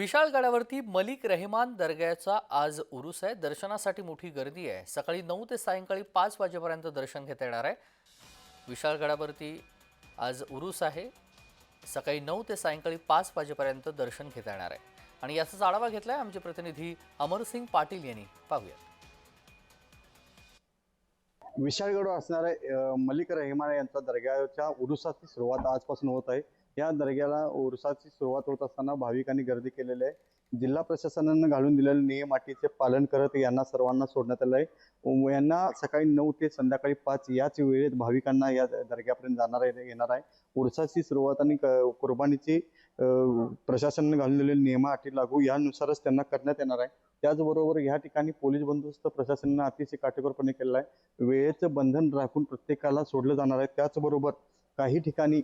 विशाळगडावरती मलिक रेहमान दर्ग्याचा आज उरूस आहे. दर्शनासाठी मोठी गर्दी आहे. सकाळी नऊ ते सायंकाळी पाच वाजेपर्यंत दर्शन घेता येणार आहे. विशाळगडावरती आज उरूस आहे. सकाळी नऊ ते सायंकाळी पाच वाजेपर्यंत दर्शन घेता येणार आहे. आणि याचाच आढावा घेतलाय आमचे प्रतिनिधी अमरसिंग पाटील यांनी. पाहूया विशाळगड असणाऱ्या मलिक रहमान यांचा दर्ग्याच्या उरुसाची सुरुवात आजपासून होत आहे. या दर्ग्याला उरुसाची सुरुवात होत असताना भाविकांनी गर्दी केलेली आहे. जिल्हा प्रशासनानं घालून दिलेले नियम अटीचे पालन करत यांना सर्वांना सोडण्यात आलं आहे यांना सकाळी नऊ ते संध्याकाळी पाच याच वेळेत भाविकांना या दर्ग्यापर्यंत जाणार आहे येणार आहे. उरसाची सुरुवात आणि क- कुर्बानीची प्रशासनानं घालून दिलेले नियम अटी लागू यानुसारच त्यांना करण्यात येणार आहे. त्याचबरोबर या ठिकाणी पोलीस बंदोबस्त प्रशासनानं अतिशय काटेकोरपणे केलेला आहे वेळेचं बंधन राखून प्रत्येकाला सोडलं जाणार आहे. त्याचबरोबर काही ठिकाणी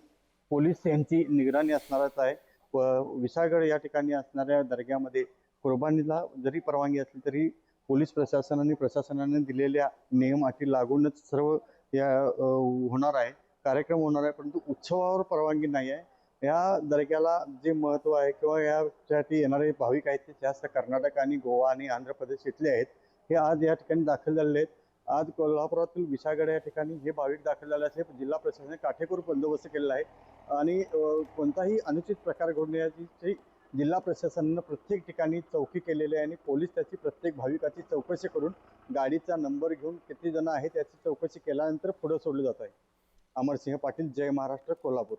पोलीस यांची निगराणी असणारच आहे. व विशाळगड या ठिकाणी असणाऱ्या दर्ग्यामध्ये कुर्बानीला जरी परवानगी असली तरी पोलीस प्रशासनाने प्रशासनाने दिलेल्या नियम अटी लागूनच सर्व या होणार आहे. कार्यक्रम होणार आहे परंतु उत्सवावर परवानगी नाही आहे. या दर्ग्याला जे महत्त्व आहे किंवा यासाठी येणारे भाविक आहेत ते जास्त कर्नाटक आणि गोवा आणि आंध्र प्रदेश इथले आहेत हे आज या ठिकाणी दाखल झालेले आहेत. आज कोल्हापुरातील विशाळगड या ठिकाणी हे भाविक दाखल झाले असे जिल्हा प्रशासनाने काटेकोर बंदोबस्त केलेला आहे. आणि कोणताही अनुचित प्रकार घडण्याची जिल्हा प्रशासनानं प्रत्येक ठिकाणी चौकी केलेली आहे आणि पोलीस त्याची प्रत्येक भाविकाची चौकशी करून गाडीचा नंबर घेऊन किती जण आहेत याची चौकशी केल्यानंतर पुढे सोडलं जात आहे. अमरसिंह पाटील जय महाराष्ट्र कोल्हापूर.